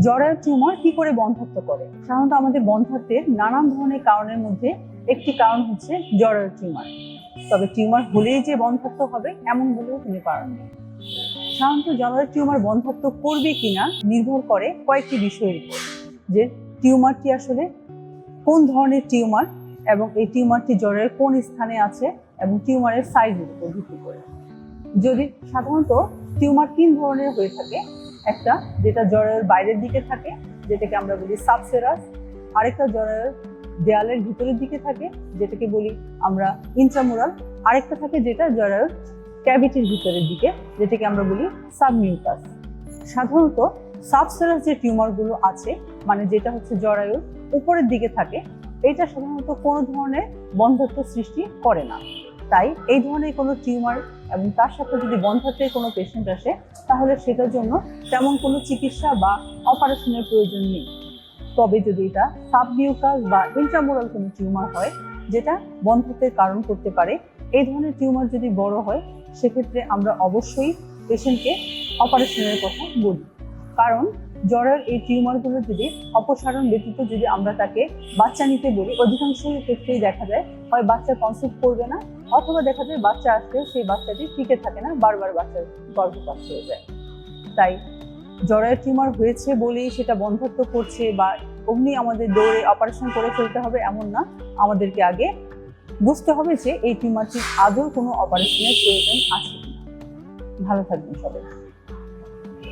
জরায়ু টিউমার কি করে বন্ধ্যাত্ব করে? সাধারণত আমাদের বন্ধ্যাত্বের নানান ধরনের কারণের মধ্যে একটি কারণ হচ্ছে জরায়ু টিউমার তবে টিউমার হলেই যে বন্ধ্যাত্ব হবে, এমন বলেও কোনো নেই। সাধারণত জরায়ু টিউমার বন্ধ্যাত্ব করবে কিনা নির্ভর করে কয়েকটি বিষয়ের উপর। যে টিউমারটি আসলে কোন ধরনের টিউমার এবং এই টিউমারটি জরায়ুর কোন স্থানে আছে এবং টিউমারের সাইজের উপর ভিত্তি করে। যদি সাধারণত টিউমার তিন ধরনের হয়ে থাকে একটা, যেটা জরায়ুর বাইরের দিকে থাকে, যেটাকে আমরা বলি সাবসেরাস আরেকটা জরায়ুর দেয়ালের ভিতরের দিকে থাকে, যেটাকে বলি আমরা ইন্ট্রামুরাল আরেকটা থাকে যেটা জরায়ুর ক্যাভিটির ভিতরের দিকে, যেটাকে আমরা বলি সাবমিউটাস সাধারণত সাবসেরাস যে টিউমারগুলো আছে মানে যেটা হচ্ছে জরায়ুর উপরের দিকে থাকে, এটা সাধারণত কোনো ধরনের বন্ধত্ব সৃষ্টি করে না। তাই এই ধরনের কোনো টিউমার এবং তার সাথে যদি বন্ধ্যাত্বের কোনো পেশেন্ট আসে, তাহলে সেটার জন্য তেমন কোনো চিকিৎসা বা অপারেশনের প্রয়োজন নেই। তবে যদি এটা সাবমিউকাস বা ইন্ট্রামোরাল কোনো টিউমার হয়, যেটা বন্ধ্যাত্বের কারণ করতে পারে, এই ধরনের টিউমার যদি বড় হয়, সেক্ষেত্রে আমরা অবশ্যই পেশেন্টকে অপারেশনের কথা বলি। কারণ জ্বরের এই টিউমারগুলো যদি অপসারণ ব্যতীত যদি আমরা তাকে বাচ্চা নিতে বলি, অধিকাংশ ক্ষেত্রেই দেখা যায় হয় বাচ্চা কনসেপ্ট করবে না, অথবা দেখা যায় বাচ্চা আসলেও সেই বাচ্চাটি টিকে থাকে না, বারবার বাচ্চার গর্ভপাত হয়ে যায়। তাই জ্বরের টিউমার হয়েছে বলেই সেটা বন্ধত্ব করছে বা অমনি আমাদের দৌড়ে অপারেশন করে ফেলতে হবে এমন না, আমাদেরকে আগে বুঝতে হবে যে এই টিউমারটির আদৌ কোনো অপারেশনের প্রয়োজন আছে কিনা। ভালো থাকবেন সবাই।